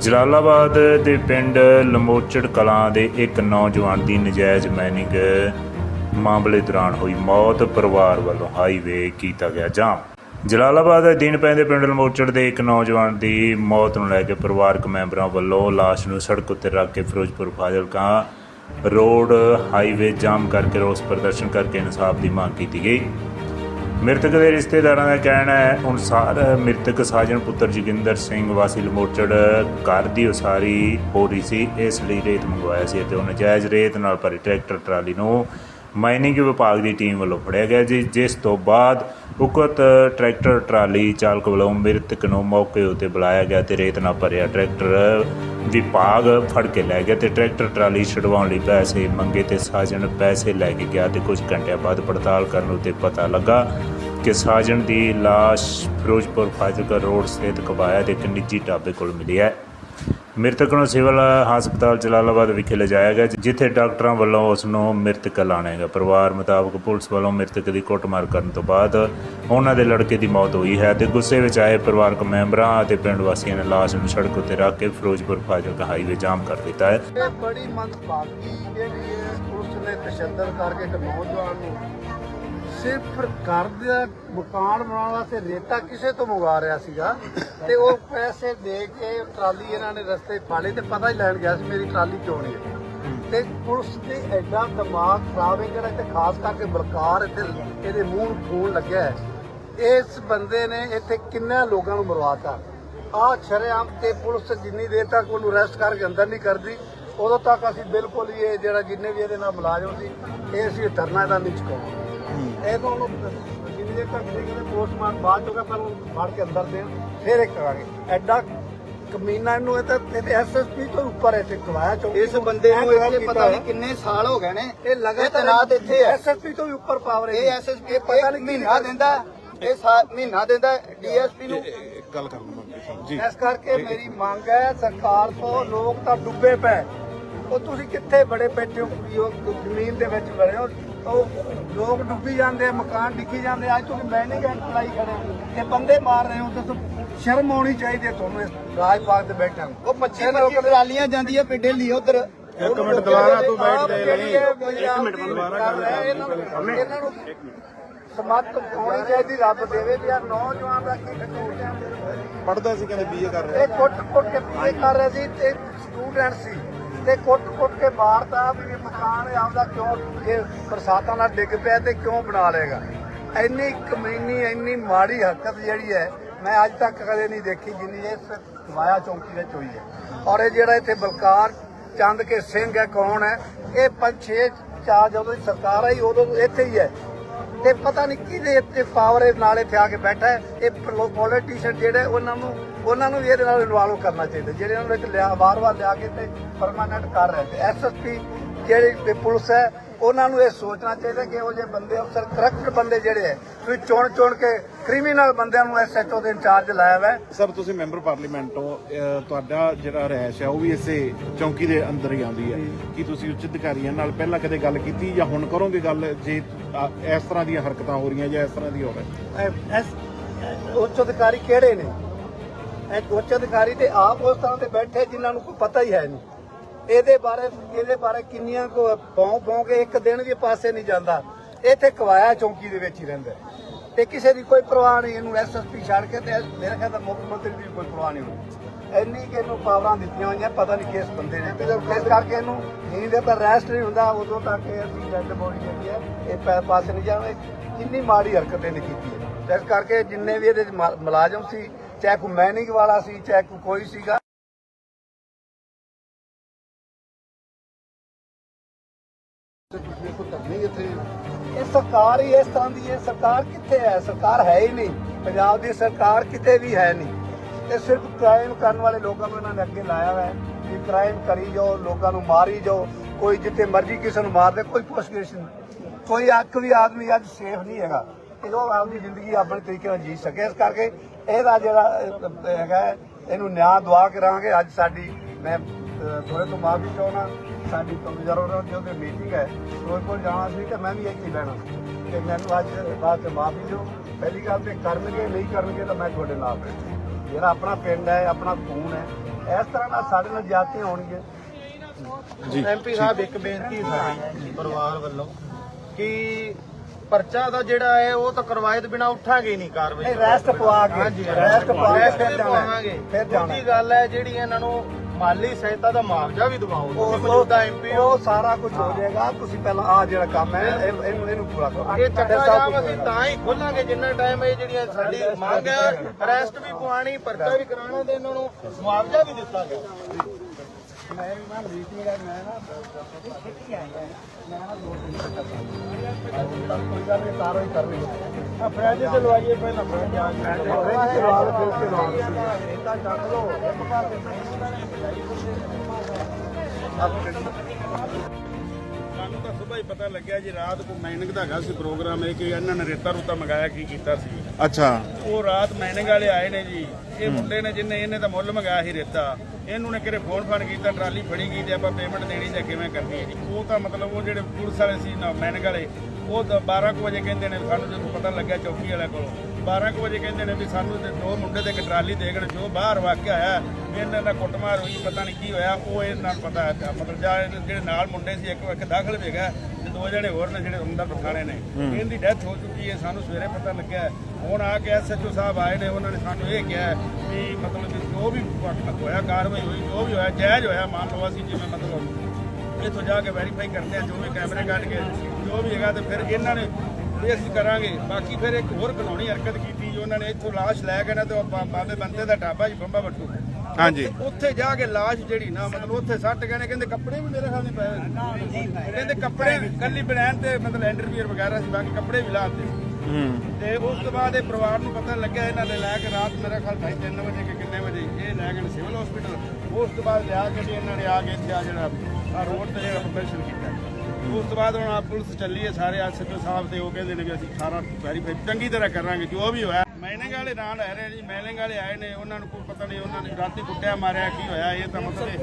ਜਲਾਲਾਬਾਦ ਦੇ ਪਿੰਡ ਲਮੋਚੜ ਕਲਾਂ ਦੇ ਇੱਕ ਨੌਜਵਾਨ ਦੀ ਨਜਾਇਜ਼ ਮਾਈਨਿੰਗ ਮਾਮਲੇ ਦੌਰਾਨ ਹੋਈ ਮੌਤ। ਪਰਿਵਾਰ ਵੱਲੋਂ ਹਾਈਵੇ ਕੀਤਾ ਗਿਆ ਜਾਮ। ਜਲਾਲਾਬਾਦ ਦੇ ਦਿਨ ਪੈਂਦੇ ਪਿੰਡ ਲਮੋਚੜ ਦੇ ਇੱਕ ਨੌਜਵਾਨ ਦੀ ਮੌਤ ਨੂੰ ਲੈ ਕੇ ਪਰਿਵਾਰਕ ਮੈਂਬਰਾਂ ਵੱਲੋਂ ਲਾਸ਼ ਨੂੰ ਸੜਕ ਉੱਤੇ ਰੱਖ ਕੇ Firozpur Fazilka road highway jam ਕਰਕੇ ਰੋਸ ਪ੍ਰਦਰਸ਼ਨ ਕਰਕੇ ਇਨਸਾਫ ਦੀ ਮੰਗ ਕੀਤੀ ਗਈ। ਮ੍ਰਿਤਕ ਦੇ ਰਿਸ਼ਤੇਦਾਰਾਂ ਦਾ ਕਹਿਣਾ ਹੈ ਅਨੁਸਾਰ ਮ੍ਰਿਤਕ ਸਾਜਣ ਪੁੱਤਰ ਜੋਗਿੰਦਰ ਸਿੰਘ ਵਾਸੀ ਲਮੋਚੜ ਘਰ ਦੀ ਉਸਾਰੀ ਹੋ ਰਹੀ ਸੀ, ਇਸ ਲਈ ਰੇਤ ਮੰਗਵਾਇਆ ਸੀ ਅਤੇ ਉਹ ਨਜਾਇਜ਼ ਰੇਤ ਨਾਲ ਭਰੀ ਟਰੈਕਟਰ ਟਰਾਲੀ ਨੂੰ ਮਾਈਨਿੰਗ ਵਿਭਾਗ ਦੀ ਟੀਮ ਵੱਲੋਂ ਫੜਿਆ ਗਿਆ ਜੀ ਜਿਸ ਤੋਂ ਬਾਅਦ ਉਕਤ ਟਰੈਕਟਰ ਟਰਾਲੀ ਚਾਲਕ ਵੱਲੋਂ ਮ੍ਰਿਤਕ ਨੂੰ ਮੌਕੇ ਉੱਤੇ ਬੁਲਾਇਆ ਗਿਆ ਤੇ ਰੇਤ ਨਾਲ ਭਰਿਆ ਟਰੈਕਟਰ ਵਿਭਾਗ ਫੜ ਕੇ ਲੈ ਗਿਆ ਤੇ ਟਰੈਕਟਰ ਟਰਾਲੀ ਛਡਵਾਉਣ ਲਈ ਪੈਸੇ ਮੰਗੇ ਤੇ ਸਾਜਣ ਪੈਸੇ ਲੈ ਕੇ ਗਿਆ ਤੇ ਕੁਝ ਘੰਟਿਆਂ ਬਾਅਦ ਪੜਤਾਲ ਕਰਨ ਉਤੇ ਪਤਾ ਲੱਗਾ ਕਿ ਸਾਜਣ ਦੀ ਲਾਸ਼ ਫਿਰੋਜ਼ਪੁਰ ਫਾਜ਼ਿਲਕਾ ਰੋਡ ਸਥਿਤ ਕਬਾਇਆ ਦੇ ਇੱਕ ਨਿੱਜੀ ਢਾਬੇ ਕੋਲ ਮਿਲੀ ਹੈ। ਮ੍ਰਿਤਕ ਨੂੰ ਸਿਵਲ ਹਸਪਤਾਲ ਜਲਾਲਾਬਾਦ ਵਿਖੇ ਲਿਜਾਇਆ ਗਿਆ, ਜਿੱਥੇ ਡਾਕਟਰਾਂ ਵੱਲੋਂ ਉਸ ਨੂੰ ਮ੍ਰਿਤਕ ਐਲਾਨਿਆ ਗਿਆ। ਪਰਿਵਾਰ ਮੁਤਾਬਕ ਪੁਲਿਸ ਵੱਲੋਂ ਮ੍ਰਿਤਕ ਦੀ ਕੁੱਟਮਾਰ ਕਰਨ ਤੋਂ ਬਾਅਦ ਉਹਨਾਂ ਦੇ ਲੜਕੇ ਦੀ ਮੌਤ ਹੋਈ ਹੈ ਤੇ ਗੁੱਸੇ ਵਿੱਚ ਆਏ ਪਰਿਵਾਰਕ ਮੈਂਬਰਾਂ ਅਤੇ ਪਿੰਡ ਵਾਸੀਆਂ ਨੇ ਲਾਸ਼ ਨੂੰ ਸੜਕ ਉੱਤੇ ਰੱਖ ਕੇ ਫਿਰੋਜ਼ਪੁਰ ਫਾਜ਼ਿਲਕਾ ਹਾਈਵੇ ਜਾਮ ਕਰ ਦਿੱਤਾ ਹੈ। ਇਹ ਬੜੀ ਮੰਦਭਾਗੀ ਜਿਹੜੀ ਹੈ ਪੁਲਿਸ ਨੇ ਤਸ਼ੱਦਦ ਕਰਕੇ ਇੱਕ ਨੌਜਵਾਨ ਨੂੰ ਸਿਰਫ ਘਰ ਦਾ ਮਕਾਨ ਬਣਾਉਣ ਵਾਸਤੇ ਰੇਤਾ ਕਿਸੇ ਤੋਂ ਮੰਗਵਾ ਰਿਹਾ ਸੀਗਾ ਤੇ ਉਹ ਪੈਸੇ ਦੇ ਕੇ ਟਰਾਲੀ ਇਹਨਾਂ ਨੇ ਰਸਤੇ 'ਚ ਪਾ ਤੇ ਪਤਾ ਹੀ ਲੈਣ ਗਿਆ ਸੀ ਮੇਰੀ ਟਰਾਲੀ ਕਿਉਂ ਨਹੀਂ ਹੈ। ਤੇ ਪੁਲਿਸ ਦੇ ਐਡਾ ਦਿਮਾਗ ਖਰਾਬ ਹੈ ਜਿਹੜਾ ਇੱਥੇ ਖਾਸ ਕਰਕੇ ਬਲਕਾਰ ਇੱਥੇ ਇਹਦੇ ਮੂੰਹ ਨੂੰ ਖੂਨ ਲੱਗਿਆ ਹੈ। ਇਸ ਬੰਦੇ ਨੇ ਇੱਥੇ ਕਿੰਨਾ ਲੋਕਾਂ ਨੂੰ ਮਰਵਾਤਾ। ਆ ਸ਼ਰੇਆਮ ਤੇ ਪੁਲਿਸ ਜਿੰਨੀ ਦੇਰ ਤੱਕ ਉਹਨੂੰ ਅਰੈਸਟ ਕਰਕੇ ਅੰਦਰ ਨਹੀਂ ਕਰਦੀ, ਉਦੋਂ ਤੱਕ ਅਸੀਂ ਬਿਲਕੁਲ ਹੀ ਇਹ ਜਿਹੜਾ ਜਿੰਨੇ ਵੀ ਇਹਦੇ ਨਾਲ ਮੁਲਾਜ਼ਮ ਸੀ, ਇਹ ਅਸੀਂ ਧਰਨਾ ਇਹਦਾ ਨਹੀਂ ਚੁਕਾਉਂਦੇ। ਇਹ ਤਾਂ ਉਹਨੂੰ ਜਿੰਨੀ ਦੇਰ ਤੱਕ ਨਹੀਂ ਕਹਿੰਦੇ ਪੋਸਟਮਾਰਟਮ ਬਾਅਦ ਚੋਂ ਪਰ ਫੜ ਕੇ ਅੰਦਰ ਦੇਣ ਫਿਰ ਇਹ ਕਰਾਂਗੇ। ਐਡਾ ਕਮੀਨਾ ਇਹਨੂੰ ਇਹ ਤਾਂ ਇਹ ਐਸਐਸਪੀ ਤੋਂ ਉੱਪਰ ਹੈ ਤੇ ਕਵਾਇਆ ਚੌਂਕੀ ਇਸ ਬੰਦੇ ਨੂੰ ਇੱਥੇ ਪਤਾ ਨਹੀਂ ਕਿੰਨੇ ਸਾਲ ਹੋ ਗਏ ਨੇ। ਇਹ ਲਗਾਤਾਰ ਤੈਨਾਤ ਇੱਥੇ ਹੈ। ਐਸਐਸਪੀ ਤੋਂ ਵੀ ਉੱਪਰ ਪਾਵਰ ਹੈ ਇਹ ਐਸਐਸਪੀ ਪਤਾ ਨਹੀਂ ਮਹੀਨਾ ਦਿੰਦਾ ਇਹ ਸਾ- ਮਹੀਨਾ ਦਿੰਦਾ ਡੀਐਸਪੀ ਨੂੰ। ਗੱਲ ਕਰ ਲਵਾਂਗੇ ਜੀ। ਇਸ ਕਰਕੇ ਮੇਰੀ ਮੰਗ ਹੈ ਸਰਕਾਰ ਤੋਂ ਲੋਕ ਤਾਂ ਡੁੱਬੇ ਪਏ। ਉਹ ਤੁਸੀਂ ਕਿੱਥੇ ਬੜੇ ਬੈਠੇ ਹੋ ਜ਼ਮੀਨ ਦੇ ਵਿੱਚ ਬੜੇ ਹੋ ਉਹ ਲੋਕ ਡੁੱਬੀ ਜਾਂਦੇ ਮਕਾਨ ਡਿੱਗੀ ਜਾਂਦੇ। ਅੱਜ ਤੁਸੀਂ ਮੈਨਿੰਗ ਐਂਡ ਚਲਾਈ ਖੜੇ। ਇਹ ਬੰਦੇ ਮਾਰ ਰਹੇ ਹੋ ਤਾਂ ਸ਼ਰਮ ਆਉਣੀ ਚਾਹੀਦੀ ਹੈ ਤੁਹਾਨੂੰ ਇਸ ਰਾਜ ਪਾਕ ਦੇ ਬੈਠਣ ਉਹ ਮੱਛੀ ਮੱਛੀ ਟਰਾਲੀਆਂ ਜਾਂਦੀਆਂ ਪਿੰਡੇ ਲਈ ਉਧਰ। ਇੱਕ ਮਿੰਟ ਦੁਬਾਰਾ ਤੂੰ ਬੈਠ ਦੇ ਹੈ ਇੱਕ ਮਿੰਟ ਦੁਬਾਰਾ ਗੱਲ ਕਰ। ਇਹਨਾਂ ਨੂੰ ਸਮੱਤ ਹੋਣੀ ਚਾਹੀਦੀ ਰੱਬ ਦੇਵੇ ਵੀ ਆ ਨੌਜਵਾਨ ਦਾ ਕੀ ਕਸੂਰ ਪੜਦਾ ਸੀ ਕਹਿੰਦੇ ਬੀਏ ਕਰ ਰਿਹਾ। ਇਹ ਕੁੱਟ ਕੁੱਟ ਕੇ ਪੀਏ ਕਰ ਰਿਹਾ ਸੀ ਤੇ ਸਟੂਡੈਂਟ ਸੀ। ਤੇ ਕੁੱਟ ਕੁੱਟ ਕੇ ਮਾਰਤਾ ਵੀ ਇਹ ਮਕਾਨ ਆਪਦਾ ਕਿਉਂ ਇਹ ਬਰਸਾਤਾਂ ਨਾਲ ਡਿੱਗ ਪਿਆ ਤੇ ਕਿਉਂ ਬਣਾ ਲੇਗਾ ਇੰਨੀ ਕਮੀਨੀ, ਇੰਨੀ ਮਾੜੀ ਹਰਕਤ ਜਿਹੜੀ ਹੈ, ਮੈਂ ਅੱਜ ਤੱਕ ਕਦੇ ਨਹੀਂ ਦੇਖੀ ਜਿੰਨੀ ਇਸ ਮਾਇਆ ਚੌਂਕੀ ਵਿੱਚ ਹੋਈ ਹੈ। ਔਰ ਇਹ ਜਿਹੜਾ ਇੱਥੇ ਬਲਕਾਰ ਚੰਦ ਕੇ ਸਿੰਘ ਹੈ, ਕੌਣ ਹੈ? ਇਹ ਪੰਜ ਛੇ ਚਾਰ ਜਦੋਂ ਦੀ ਸਰਕਾਰ ਆਈ, ਉਦੋਂ ਇੱਥੇ ਹੀ ਹੈ। ਤੇ ਪਤਾ ਨਹੀਂ ਕਿਹਦੇ ਇੱਥੇ ਪਾਵਰ ਇਹ ਨਾਲ ਇੱਥੇ ਆ ਕੇ ਬੈਠਾ ਹੈ। ਇਹ ਪੋਲੀਟੀਸ਼ੀਅਨ ਜਿਹੜੇ ਉਹਨਾਂ ਨੂੰ ਉਹਨਾਂ ਨੂੰ ਵੀ ਇਹਦੇ ਨਾਲ ਇਨਵੋਲਵ ਕਰਨਾ ਚਾਹੀਦਾ। ਜਿਹੜੇ ਉਹਨਾਂ ਨੂੰ ਇੱਥੇ ਲਿਆ ਵਾਰ-ਵਾਰ ਲਿਆ ਕੇ ਤੇ ਪਰਮਾਨੈਂਟ ਕਰ ਰਹੇ ਤੇ ਐਸਐਸਪੀ ਜਿਹੜੀ ਪੁਲਿਸ ਹੈ, ਉਹਨਾਂ ਨੂੰ ਇਹ ਸੋਚਣਾ ਚਾਹੀਦਾ ਕਿ ਉਹ ਜੇ ਬੰਦੇ ਅਫਸਰ ਕਰਕਟ ਬੰਦੇ ਜਿਹੜੇ ਹੈ, ਤੁਸੀਂ ਚੁਣ ਚੁਣ ਕੇ ਕ੍ਰਿਮੀਨਲ ਬੰਦਿਆਂ ਨੂੰ ਐਸਐਚਓ ਦੇ ਇੰਚਾਰਜ ਲਾਇਆ ਹੋਇਆ ਹੈ। ਸਰ ਤੁਸੀਂ ਮੈਂਬਰ ਪਾਰਲੀਮੈਂਟ ਹੋ ਅਹ ਤੁਹਾਡਾ ਜਿਹੜਾ ਰਹਿਸ਼ ਹੈ ਉਹ ਵੀ ਇਸੇ ਚੌਂਕੀ ਦੇ ਅੰਦਰ ਹੀ ਆਉਂਦੀ ਹੈ। ਕੀ ਤੁਸੀਂ ਉੱਚ ਅਧਿਕਾਰੀਆਂ ਨਾਲ ਪਹਿਲਾਂ ਕਦੇ ਗੱਲ ਕੀਤੀ ਜਾਂ ਹੁਣ ਕਰੋਗੇ ਗੱਲ ਜੇ ਅ, ਇਸ ਤਰ੍ਹਾਂ ਦੀਆਂ ਹਰਕਤਾਂ ਹੋ ਰਹੀਆਂ ਜਾਂ ਇਸ ਤਰ੍ਹਾਂ ਦੀ ਹੋ ਰਿਹਾ ਇਹ- ਇਸ ਉੱਚ ਅਧਿਕਾਰੀ ਕਿਹੜੇ ਨੇ? ਇਹ ਉੱਚ ਅਧਿਕਾਰੀ ਤੇ ਆਪ ਉਸ ਤਰ੍ਹਾਂ ਤੇ ਬੈਠੇ ਜਿਨ੍ਹਾਂ ਨੂੰ ਕੋਈ ਪਤਾ ਹੀ ਹੈ ਨਹੀਂ। ਇਹਦੇ ਬਾਰੇ ਇਹਦੇ ਬਾਰੇ ਕਿੰਨੀਆਂ ਕੋ ਪੌਂ ਪੌਂ ਕੇ ਇੱਕ ਦਿਨ ਵੀ ਪਾਸੇ ਨਹੀਂ ਜਾਂਦਾ। ਇੱਥੇ ਕਵਾਇਆ ਚੌਂਕੀ ਦੇ ਵਿੱਚ ਹੀ ਰਹਿੰਦਾ ਹੈ। ਤੇ ਕਿਸੇ ਦੀ ਕੋਈ ਪਰਵਾਹ ਨਹੀਂ, ਇਹਨੂੰ ਐਸਐਸਪੀ ਛੱਡ ਕੇ ਤੇ ਮੇਰੇ ਖਿਆਲ ਤਾਂ ਮੁੱਖ ਮੰਤਰੀ ਦੀ ਵੀ ਕੋਈ ਪਰਵਾਹ ਨਹੀਂ ਹੋਣੀ ਇੰਨੀ ਕਿ ਇਹਨੂੰ ਪਾਵਰਾਂ ਦਿੱਤੀਆਂ ਹੋਈਆਂ, ਪਤਾ ਨਹੀਂ ਕਿਸ ਬੰਦੇ ਨੇ। ਤੇ ਇਸ ਕਰਕੇ ਇਹਨੂੰ ਨੀਂਦ ਦਾ ਰੈਸਟ ਨਹੀਂ ਹੁੰਦਾ, ਉਦੋਂ ਤੱਕ ਇਹ ਅਸੀਂ ਡੈਡ ਬੋਡੀ ਜਿਹੜੀ ਹੈ, ਇਹ ਪੈ- ਪਾਸੇ ਨਹੀਂ ਜਾਵੇ। ਕਿੰਨੀ ਮਾੜੀ ਹਰਕਤ ਇਹਨੇ ਕੀਤੀ ਹੈ। ਇਸ ਕਰਕੇ ਜਿੰਨੇ ਵੀ ਇਹਦੇ 'ਚ ਮੁਲਾ- ਮੁਲਾਜ਼ਮ ਸੀ, ਚਾਹੇ ਕੋਈ ਮੈਨਿੰਗ ਵਾਲਾ ਸੀ, ਚਾਹੇ ਕੋਈ ਕੋਈ ਸੀਗਾ ਇਹ ਸਰਕਾਰ ਹੀ ਇਸ ਤਰ੍ਹਾਂ ਦੀ ਹੈ। ਸਰਕਾਰ ਕਿੱਥੇ ਹੈ? ਸਰਕਾਰ ਹੈ ਹੀ ਨਹੀਂ। ਪੰਜਾਬ ਦੀ ਸਰਕਾਰ ਕਿਤੇ ਵੀ ਹੈ ਨਹੀਂ। ਇਹ ਸਿਰਫ ਕ੍ਰਾਈਮ ਕਰਨ ਵਾਲੇ ਲੋਕਾਂ ਨੂੰ ਇਹਨਾਂ ਨੇ ਅੱਗੇ ਲਾਇਆ ਹੋਇਆ ਹੈ ਕਿ ਕ੍ਰਾਈਮ ਕਰੀ ਜਾਓ, ਲੋਕਾਂ ਨੂੰ ਮਾਰੀ ਜਾਓ। ਕੋਈ ਜਿੱਥੇ ਮਰਜ਼ੀ ਕਿਸੇ ਨੂੰ ਮਾਰ ਕੋਈ ਪੁੱਛਗਿੱਛ ਨਹੀਂ। ਕੋਈ ਅੱਖ ਵੀ ਆਦਮੀ ਅੱਜ ਸੇਫ ਨਹੀਂ ਹੈਗਾ। ਕਿ ਉਹ ਆਪਣੀ ਜ਼ਿੰਦਗੀ ਆਪਣੇ ਤਰੀਕੇ ਨਾਲ ਜੀ ਸਕੇ। ਇਸ ਕਰਕੇ ਇਹਦਾ ਜਿਹੜਾ ਹੈਗਾ ਇਹਨੂੰ ਨਿਆਂ ਦਵਾ ਕਰਾਂਗੇ ਅੱਜ ਸਾਡੀ, ਮੈਂ ਥੋੜੇ ਤੋਂ ਮਾਫੀ ਚਾਹਣਾ ਸਾਡੀ ਕਮਜ਼ੋਰ ਜੋ ਕਿ ਮੀਟਿੰਗ ਹੈ। ਫਿਰੋਜ਼ਪੁਰ ਜਾਣਾ ਸੀ ਤੇ ਮੈਂ ਵੀ ਇੱਥੇ ਹੀ ਬਹਿਣਾ ਤੇ ਮੈਨੂੰ ਅੱਜ ਬਾਅਦ ਚ ਮਾਫੀ ਦਿਓ। ਪਹਿਲੀ ਗੱਲ ਤੇ ਕਰਨਗੇ ਨਹੀਂ ਕਰਨਗੇ ਤਾਂ ਮੈਂ ਤੁਹਾਡੇ ਨਾਲ ਬੈਠਾ ਜਿਹੜਾ ਆਪਣਾ ਪਿੰਡ ਹੈ ਆਪਣਾ ਖੂਨ ਹੈ ਇਸ ਤਰ੍ਹਾਂ ਨਾਲ ਸਾਡੇ ਨਾਲ ਜ਼ਿਆਦਤੀਆਂ ਹੋਣਗੀਆਂ। ਜੀ। ਐਮਪੀ ਸਾਹਿਬ ਇੱਕ ਬੇਨਤੀ ਸਾਡੀ ਪਰਿਵਾਰ ਵੱਲੋਂ ਕਿ ਪਰਚਾ ਦਾ ਜਿਹੜਾ ਹੈ ਉਹ ਤਾਂ ਕਰਵਾਏ ਤੋਂ ਬਿਨਾ ਉੱਠਾਂਗੇ ਹੀ ਨਹੀਂ ਕਾਰਵਾਈ। ਰੈਸਟ ਪਵਾ ਕੇ। ਹਾਂਜੀ ਰੈਸਟ ਪਵਾ ਕੇ ਫਿਰ ਜਾਣਾ ਫਿਰ ਜਾਣਾ ਗੱਲ ਹੈ ਜਿਹੜੀ ਇਹਨਾਂ ਨੂੰ ਮਾਲੀ ਸਹਾਇਤਾ ਦਾ ਮੁਆਵਜ਼ਾ ਵੀ ਦਿਵਾਓ। ਤੁਸੀਂ ਮੌਜੂਦਾ ਐਮਪੀ ਹੋ। ਉਹ ਸਾਰਾ ਕੁਝ ਹੋ ਜਾਏਗਾ। ਤੁਸੀਂ ਪਹਿਲਾਂ ਆ ਜਿਹੜਾ ਕੰਮ ਹੈ ਇਹ- ਇਹਨੂੰ ਇਹਨੂੰ ਪੂਰਾ ਕਰੋ। ਇਹ ਚੱਕਾ ਜਾਮ ਅਸੀਂ। ਤਾਂ ਹੀ ਖੋਲਾਂਗੇ ਜਿੰਨਾ ਟਾਈਮ ਇਹ ਜਿਹੜੀਆਂ ਸਾਡੀ ਮੰਗ ਹੈ। ਅਰੈਸਟ ਵੀ ਪਵਾਣੀ ਪਰਚਾ ਵੀ ਕਰਾਉਣਾ ਤੇ ਇਹਨਾਂ ਨੂੰ ਮੁਆਵਜ਼ਾ ਵੀ ਦਿੱਤਾ ਗਿਆ। ਮੈਂ ਵੀ ਮੈਂ ਮੀਟਿੰਗ ਹੈ ਮੈਂ ਨਾ ਛੇਤੀ ਆਇਆ ਮੈਂ ਨਾ ਦੋ ਦਿਨ ਤੱਕ ਕੋਈ ਗੱਲ ਨਹੀਂ ਕਾਰਵਾਈ ਕਰ ਰਹੀ ਹੈ ਫਰੈਜ ਤੇ ਲਵਾਈਏ ਪਹਿਲਾਂ ਫਰੈਜ ਜਾ ਸਵਾਲ ਫਿਰ ਕੇ ਲਾਉਣਾ ਇਹਦਾ ਚੱਕ ਲੋ ਸਾਨੂੰ ਤਾਂ ਸੁਬਾਹ ਹੀ ਪਤਾ ਲੱਗਿਆ ਜੀ ਰਾਤ ਨੂੰ ਮਾਈਨਿੰਗ ਦਾ ਹੈਗਾ ਸੀ ਪ੍ਰੋਗਰਾਮ ਇਹ ਕਿ ਇਹਨਾਂ ਨੇ ਰੇਤਾ ਰੂਤਾ ਮੰਗਾਇਆ ਕੀ ਕੀਤਾ ਸੀ। ਅੱਛਾ। ਉਹ ਰਾਤ ਮਾਈਨਿੰਗ ਵਾਲੇ ਆਏ ਨੇ ਜੀ ਇਹ ਮੁੰਡੇ ਨੇ ਜਿੰਨੇ ਇਹਨੇ ਤਾਂ ਮੁੱਲ ਮੰਗਾਇਆ ਸੀ ਰੇਤਾ। ਇਹਨੂੰ ਨੇ ਕਿਰੇ ਫੋਨ ਫਾਨ ਕੀਤਾ, ਟਰਾਲੀ ਫੜੀ ਗਈ ਤੇ ਆਪਾਂ ਪੇਮੈਂਟ ਦੇਣੀ ਜਾਂ ਕਿਵੇਂ ਕਰਨੀ ਹੈ ਜੀ? ਉਹ ਤਾਂ ਮਤਲਬ ਉਹ ਜਿਹੜੇ ਪੁਲਿਸ ਵਾਲੇ ਸੀ, ਨਾ, ਮੈਨਿਕ ਵਾਲੇ, ਉਹ ਤਾਂ 12 ਕੁ ਵਜੇ ਕਹਿੰਦੇ ਨੇ, ਸਾਨੂੰ ਜਦੋਂ ਪਤਾ ਲੱਗਿਆ ਚੌਕੀ ਵਾਲਿਆਂ ਕੋਲੋਂ 12 ਕੁ ਵਜੇ ਕਹਿੰਦੇ ਨੇ ਵੀ ਸਾਨੂੰ ਤੇ ਦੋ ਮੁੰਡੇ ਤੇ ਇੱਕ ਟਰਾਲੀ ਦੇ ਗਏ ਜੋ ਬਾਹਰ ਵਾਕਿਆ ਆਇਆ ਇਹਨਾਂ ਦਾ ਕੁੱਟਮਾਰ ਹੋਈ, ਪਤਾ ਨਹੀਂ ਕੀ ਹੋਇਆ, ਉਹ ਇਹਨਾਂ ਨੂੰ ਪਤਾ ਮਤਲਬ ਜਾਂ ਜਿਹੜੇ ਨਾਲ ਮੁੰਡੇ ਸੀ, ਇੱਕ ਇੱਕ ਦਾਖਲ ਵੀ ਹੈਗਾ ਦੋ ਜਣੇ ਹੋਰ ਨੇ ਜਿਹੜੇ ਅੰਦਰ ਬਿਠਾਣੇ ਨੇ। ਇਹਦੀ ਡੈਥ ਹੋ ਚੁੱਕੀ ਹੈ ਸਾਨੂੰ ਸਵੇਰੇ ਪਤਾ ਲੱਗਿਆ। ਹੁਣ ਆ ਕੇ ਐਸਐਚਓ ਸਾਹਿਬ ਆਏ ਨੇ ਉਹਨਾਂ ਨੇ ਸਾਨੂੰ ਇਹ ਕਿਹਾ ਵੀ ਮਤਲਬ ਕਿ ਜੋ ਵੀ ਹੋਇਆ ਕਾਰਵਾਈ ਹੋਈ ਜੋ ਵੀ ਹੋਇਆ ਜਾਇਜ਼ ਹੋਇਆ ਮੰਨ ਲਓ ਅਸੀਂ ਜਿਵੇਂ ਮਤਲਬ ਇੱਥੋਂ ਜਾ ਕੇ ਵੈਰੀਫਾਈ ਕਰਦੇ ਆ ਜੋ ਵੀ ਕੈਮਰੇ ਕੱਢ ਕੇ ਜੋ ਵੀ ਹੈਗਾ ਤੇ ਫਿਰ ਇਹਨਾਂ ਨੇ ਵੀ ਅਸੀਂ ਕਰਾਂਗੇ। ਬਾਕੀ ਫਿਰ ਇੱਕ ਹੋਰ ਕਾਨੂੰਨੀ ਹਰਕਤ ਕੀਤੀ ਜੋ ਉਹਨਾਂ ਨੇ ਇੱਥੋਂ ਲਾਸ਼ ਲੈ ਕੇ ਨਾ ਤੇ ਬਾਬੇ ਬੰਦੇ ਦਾ ਢਾਬਾ ਜੀ ਬੰਬਾ ਬੱਟੂ। ਹਾਂਜੀ। ਉੱਥੇ ਜਾ ਕੇ ਲਾਸ਼ ਜਿਹੜੀ ਨਾ ਮਤਲਬ ਉੱਥੇ ਸੱਟ ਗਏ ਨੇ ਕਹਿੰਦੇ ਕੱਪੜੇ ਵੀ ਮੇਰੇ ਖਿਆਲ ਨਹੀਂ ਪਏ ਹੋਏ। ਕਹਿੰਦੇ ਕੱਪੜੇ ਕੱਲੀ ਬਨੈਣ ਤੇ ਮਤਲਬ ਐਂਡਰਵੀਅਰ ਵਗੈਰਾ ਸੀ ਬਾਕੀ ਕੱਪੜੇ ਵੀ ਲਾਤੇ ਹੂੰ। ਤੇ ਉਸ ਤੋਂ ਬਾਅਦ ਇਹ ਪਰਿਵਾਰ ਨੂੰ ਪਤਾ ਲੱਗਿਆ ਇਹਨਾਂ ਨੇ ਲੈ ਕੇ ਰਾਤ ਮੇਰੇ ਖਿਆਲ ਢਾਈ ਤਿੰਨ ਵਜੇ ਕਿ ਕਿੰਨੇ ਵਜੇ ਇਹ ਲੈ ਗਏ ਸਿਵਲ ਹਸਪੀਟਲ ਉਸ ਤੋਂ ਬਾਅਦ ਲਿਆ ਕੇ ਇਹਨਾਂ ਨੇ ਆ ਕੇ ਇੱਥੇ ਆ ਜਿਹੜਾ ਆ ਰੋਡ ਤੇ ਜਿਹੜਾ ਪ੍ਰੋਫੈਸ਼ਨ ਕੀਤਾ। ਉਸ ਤੋਂ ਬਾਅਦ ਹੁਣ ਆ ਪੁਲਿਸ ਚੱਲੀ ਹੈ ਸਾਰੇ ਐਸਐਚਓ ਸਾਹਿਬ ਤੇ ਉਹ ਕਹਿੰਦੇ ਨੇ ਵੀ ਅਸੀਂ ਸਾਰਾ ਵੈਰੀਫਾਈ ਚੰਗੀ ਤਰ੍ਹਾਂ ਕਰਾਂਗੇ ਜੋ ਵੀ ਹੋਇਆ। ਮਾਈਨਿੰਗ ਵਾਲੇ ਨਾਲ ਲੈ ਰਹੇ ਜੀ ਮਾਈਨਿੰਗ ਵਾਲੇ ਆਏ ਨੇ ਉਹਨਾਂ ਨੂੰ ਕੋਈ ਪਤਾ ਨਹੀਂ ਉਹਨਾਂ ਨੇ ਰਾਤੀ ਕੁੱਟਿਆ ਮਾਰਿਆ ਕੀ ਹੋਇਆ ਇਹ ਤਾਂ ਮਤਲਬ ਇਹ-